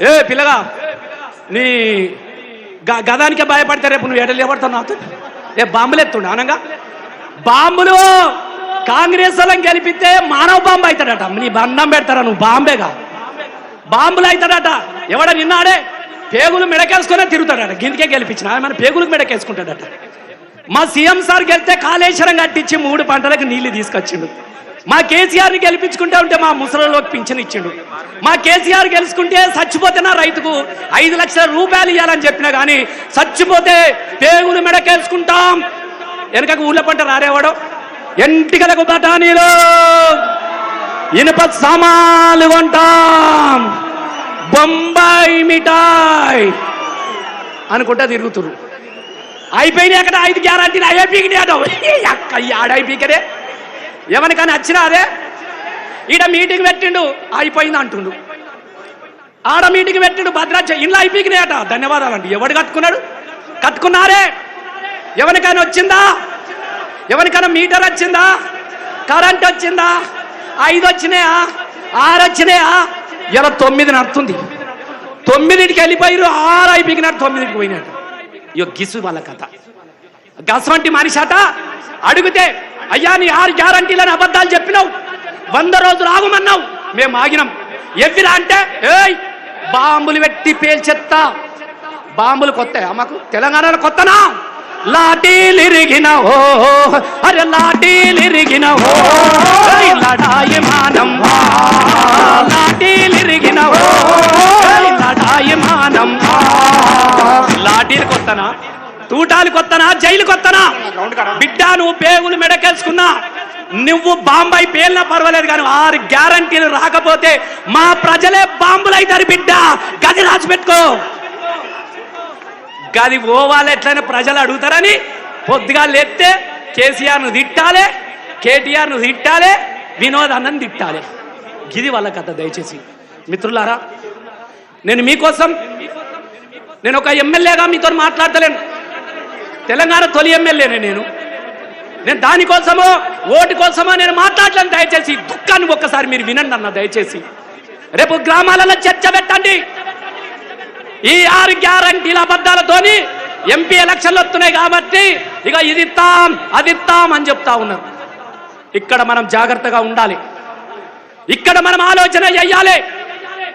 ఏ పిల్లగా నీ గ- గదానికే భయపడితే రేపు నువ్వు ఎడలు ఎవడతావు నాతో? ఏ బాంబులు ఎత్తుండు అనగా బాంబులు కాంగ్రెస్ వాళ్ళని గెలిపితే మానవ బాంబు అవుతాడట నీ బంధం పెడతారా నువ్వు? బాంబేగా? బాంబులు అవుతాడట ఎవడ నిన్నాడే? పేగులు మెడకేసుకునే తిరుగుతాడట. గిందికే గెలిపించిన. మన పేగులకు మెడకేసుకుంటాడట. మా సీఎం సార్ గెలితే కాళేశ్వరం కట్టించి మూడు పంటలకు నీళ్ళు తీసుకొచ్చిండు. మా కేసీఆర్ని గెలిపించుకుంటా ఉంటే మా ముసలిలోకి పింఛన్ ఇచ్చిండు. మా కేసీఆర్ గెలుచుకుంటే చచ్చిపోతే నా రైతుకు ఐదు లక్షల రూపాయలు ఇవ్వాలని చెప్పినా కానీ చచ్చిపోతే పేగులు మెడకేసుకుంటాం. వెనకకు ఊళ్ళ పంట రారేవాడు ఎంటికలకు బఠానీలు. ఇనుప సామాలు కొంటాం. బొంబాయి మిఠాయి అనుకుంటా తిరుగుతురు అయిపోయినాయి అక్కడ ఐదు గ్యారంటీలు అయ్యే పీకినాయి అట అక్క ఆడై పీకరే ఎవరికైనా వచ్చినా అదే ఈడ మీటింగ్ పెట్టిండు అయిపోయింది అంటుండు. ఆడ మీటింగ్ పెట్టిండు భద్రాచ ఇంట్లో అయిపోయినాయట. ధన్యవాదాలు అండి. ఎవడు కట్టుకున్నాడు? కట్టుకున్నారే? ఎవరికైనా వచ్చిందా? ఎవరికైనా మీటర్ వచ్చిందా? కరెంట్ వచ్చిందా? ఐదు వచ్చినాయా? ఆరు వచ్చినాయా? ఇలా తొమ్మిది నడుతుంది తొమ్మిదింటికి వెళ్ళిపోయారు ఆరు అయిపోయినారు తొమ్మిదింటికి పోయినాడు ఇయో గిసు వాళ్ళ కథ. గసవంటి మనిషి అట అడిగితే అయ్యా నీ ఆరు గ్యారంటీలని అబద్ధాలు చెప్పినావు. వంద రోజులు ఆగమన్నావు. మేము ఆగినాం. ఎవ్విరా అంటే ఏయ్ బాంబులు పెట్టి పేల్చెత్తా. బాంబులు కొత్త మాకు తెలంగాణలో కొత్తనా? లాటీలిరిగిన ఓ అరే లాటీలిరిగిన ఓ లడాయి మానం లాటీలిరిగిన ఓ లడాయి మానం లాఠీలు కొత్తనా? తూటాలు కొత్తనా జైలు కొత్తనా బిడ్డ నువ్వు పేగులు మెడకేసుకున్నా. నువ్వు బాంబాయి పేలినా పర్వాలేదు కానీ ఆరు గ్యారంటీలు రాకపోతే మా ప్రజలే బాంబులు అవుతారు బిడ్డ. గది రాసి పెట్టుకో గది పోవాలి ఎట్లయినా ప్రజలు అడుగుతారని పొద్దుగా లేస్తే కేసీఆర్ను తిట్టాలి కేటీఆర్ను తిట్టాలి వినోద్ అన్నని తిట్టాలి. గిది వాళ్ళ కథ దయచేసి. మిత్రులారా నేను మీకోసం నేను ఒక ఎమ్మెల్యేగా మీతో మాట్లాడతలేను. తెలంగాణ తొలి ఎమ్మెల్యేనే నేను. నేను దానికోసమో ఓటు కోసమో నేను మాట్లాడలేను. దయచేసి దుఃఖాన్ని ఒక్కసారి మీరు వినండి అన్న దయచేసి. రేపు గ్రామాలలో చర్చ పెట్టండి. ఈ ఆరు గ్యారంటీల అబద్ధాలతోని ఎంపీ ఎలక్షన్లు వస్తున్నాయి కాబట్టి ఇక ఇది తాం అది తాం అని చెప్తా ఉన్నారు ఇక్కడ మనం జాగ్రత్తగా ఉండాలి. ఇక్కడ మనం ఆలోచన చెయ్యాలి